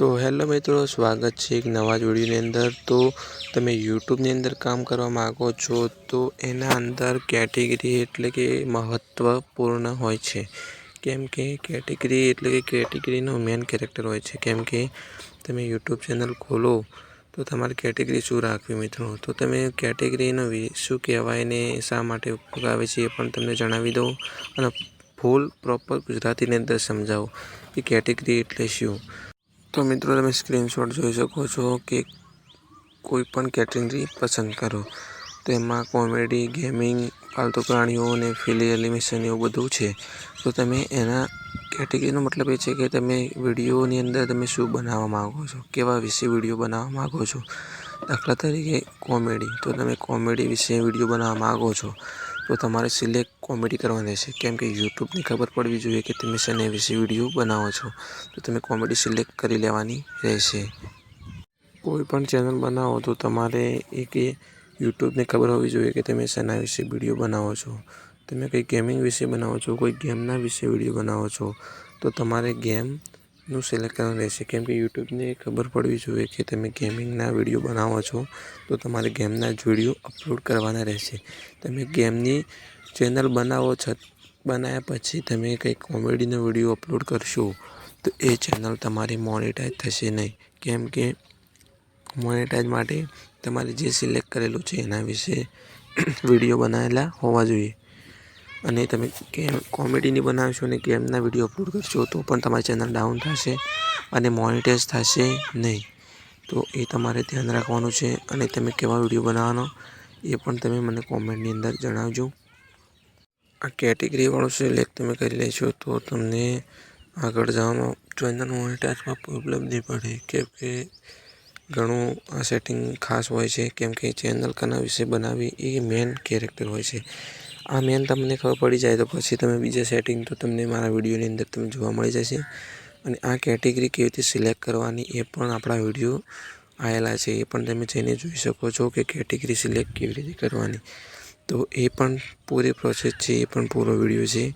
તો હેલો મિત્રો, સ્વાગત છે એક નવા જ વિડીયોની અંદર. તો તમે યુટ્યુબની અંદર કામ કરવા માગો છો, તો એના અંદર કેટેગરી એટલે કે મહત્ત્વપૂર્ણ હોય છે. કેમ કે કેટેગરી એટલે કે કેટેગરીનો મેન કેરેક્ટર હોય છે. કેમ કે તમે યુટ્યુબ ચેનલ ખોલો, તો તમારે કેટેગરી શું રાખવી મિત્રો? તો તમે કેટેગરીનો શું કહેવાય ને શા માટે ઉપયોગ આવે છે એ પણ તમને જણાવી દઉં અને ફૂલ પ્રોપર ગુજરાતીની અંદર સમજાવો કે કેટેગરી એટલે શું. તો મિત્રો, તમે સ્ક્રીનશોટ જોઈ શકો છો કે કોઈ પણ કેટેગરી પસંદ કરો. તો એમાં કોમેડી ગેમિંગ પાલતુ પ્રાણીઓ અને ફિલી એલિમેશન એવું બધું છે. તો તમે એના કેટેગરીનો મતલબ એ છે કે તમે વિડીયોની અંદર તમે શું બનાવવા માગો છો? કેવા વિશે વીડિયો બનાવવા માગો છો? દાખલા તરીકે કોમેડી તો તમે કોમેડી વિશે વીડિયો બનાવવા માગો છો. તો તમારે સિલેક્ટ કોમેડી કરવાની રહેશે કેમ કે યુટ્યુબની ખબર પડવી જોઈએ કે તમે શેને વિશે વીડિયો બનાવો છો. તો તમે કોમેડી સિલેક્ટ કરી લેવાની રહેશે. કોઈ પણ ચેનલ બનાવો તો તમારે એક યુટ્યુબને ખબર હોવી જોઈએ કે તમે શેના વિશે વીડિયો બનાવો છો. તમે કંઈ ગેમિંગ વિશે બનાવો છો, કોઈ ગેમના વિશે વીડિયો બનાવો છો, તો તમારે ગેમનું સિલેક્ટ કરવાનું રહેશે. કેમ કે યુટ્યુબને ખબર પડવી જોઈએ કે તમે ગેમિંગના વીડિયો બનાવો છો, તો તમારે ગેમના જ વીડિયો અપલોડ કરવાના રહેશે. તમે ગેમની ચેનલ બનાવો છ બનાવ્યા પછી તમે કંઈ કોમેડીનો વીડિયો અપલોડ કરશો, તો એ ચેનલ તમારી મોનેટાઈઝ થશે નહીં. કેમ કે મોનેટાઈઝ માટે તમારે જે સિલેક્ટ કરેલું છે એના વિશે વીડિયો બનાવેલા હોવા જોઈએ. અને તમે કેમ કોમેડીની બનાવશો અને ગેમના વીડિયો અપલોડ કરશો, તો પણ તમારી ચેનલ ડાઉન થશે અને મોનિટાઇઝ થશે નહીં. તો એ તમારે ધ્યાન રાખવાનું છે અને તમે કેવા વીડિયો બનાવવાનો, એ પણ તમે મને કોમેન્ટની અંદર જણાવજો. આ કેટેગરીવાળું સિલેક્ટ તમે કરી લેશો, તો તમને આગળ જવામાં ચેનલ મોનિટાઇઝમાં પ્રોબ્લેમ નહીં પડે. કેમ કે ઘણું આ સેટિંગ ખાસ હોય છે, કેમ કે ચેનલ કના વિશે બનાવવી એ મેન કેરેક્ટર હોય છે. આ મેન તમને ખબર પડી જાય તો પછી તમે બીજા સેટિંગ તો તમને મારા વિડીયોની અંદર તમને જોવા મળી જશે. અને આ કેટેગરી કેવી રીતે સિલેક્ટ કરવાની એ પણ આપણા વીડિયો આવેલા છે. એ પણ તમે જઈને જોઈ શકો છો કે કેટેગરી સિલેક્ટ કેવી રીતે કરવાની. તો એ પણ પૂરી પ્રોસેસ છે, એ પણ પૂરો વીડિયો છે.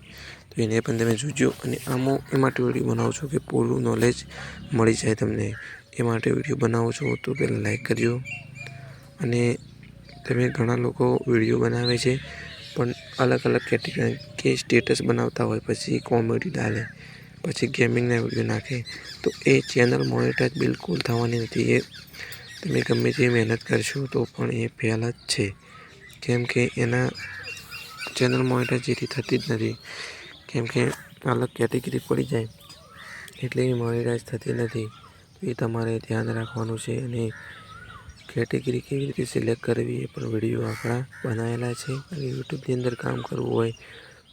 તો એને પણ તમે જોજો અને આમાં એ માટે વીડિયો બનાવો છો કે પૂરું નોલેજ મળી જાય તમને. એ માટે વીડિયો બનાવું છું તો પહેલાં લાઈક કરજો. અને તમે ઘણા લોકો વીડિયો બનાવે છે. પણ અલગ અલગ કેટેગરી કે સ્ટેટસ બનાવતા હોય, પછી કોમેડી ડાલે, પછી ગેમિંગના વીડિયો નાખે. તો એ ચેનલ મોનેટાઈઝ બિલકુલ થવાની નથી. એ તમે ગમે તે મહેનત કરશો તો પણ એ ફેલ જ છે. કેમ કે એના ચેનલ મોનેટાઈઝ જેથી થતી જ નથી. કેમ કે અલગ કેટેગરી પડી જાય, એટલે એ મોનેટાઈઝ થતી નથી. એ તમારે ધ્યાન રાખવાનું છે અને કેટેગરી કેવી રીતે સિલેક્ટ કરવી એ પણ વીડિયો આપણા બનાવેલા છે. અને યુટ્યુબની અંદર કામ કરવું હોય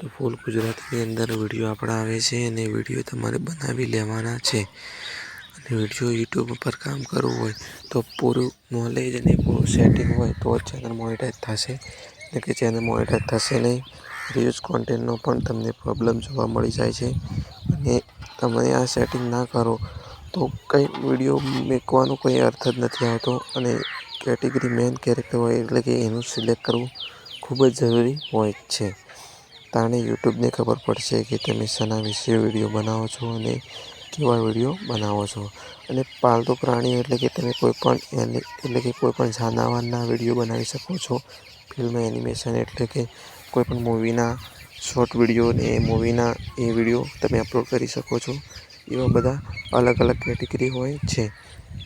તો ફૂલ ગુજરાતીની અંદર વીડિયો આપણા આવે છે અને વીડિયો તમારે બનાવી લેવાના છે. અને વીડિયો યુટ્યુબ ઉપર કામ કરવું હોય તો પૂરું નોલેજ અને પૂરું સેટિંગ હોય તો જ ચેનલ મોનિટાઈઝ થશે. એટલે કે ચેનલ મોનેટાઈઝ થશે નહીં રિયુઝ કોન્ટેન્ટનો પણ તમને પ્રોબ્લેમ જોવા મળી જાય છે. અને તમે આ સેટિંગ ના કરો તો કંઈ વીડિયો મૂકવાનો કોઈ અર્થ જ નથી આવતો અને કેટેગરી મેન કેરેક્ટર હોય એટલે કે એનું સિલેક્ટ કરવું ખૂબ જ જરૂરી હોય છે. તાણે યુટ્યુબને ખબર પડશે કે તમે શેના વિશે વીડિયો બનાવો છો અને કેવા વીડિયો બનાવો છો. અને પાલતુ પ્રાણીઓ એટલે કે તમે કોઈપણ એને, એટલે કે કોઈ પણ જાનવરના વીડિયો બનાવી શકો છો. ફિલ્મ, એનિમેશન એટલે કે કોઈપણ મૂવીના શોર્ટ વીડિયો ને એ મૂવીના એ વીડિયો તમે અપલોડ કરી શકો છો. એવા બધા અલગ અલગ કેટેગરી હોય છે.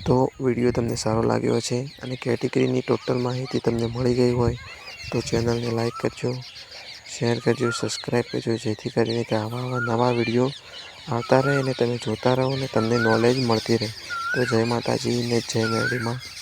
તો વીડિયો તમને સારો લાગ્યો છે અને કેટેગરીની ટોટલ માહિતી તમને મળી ગઈ હોય તો ચેનલને લાઈક કરજો, શેર કરજો, સબસ્ક્રાઈબ કરજો, જેથી કરીને કે આવા આવા નવા વીડિયો આવતા રહે અને તમે જોતા રહો અને તમને નોલેજ મળતી રહે. તો જય માતાજી ને જય મેરડીમાં.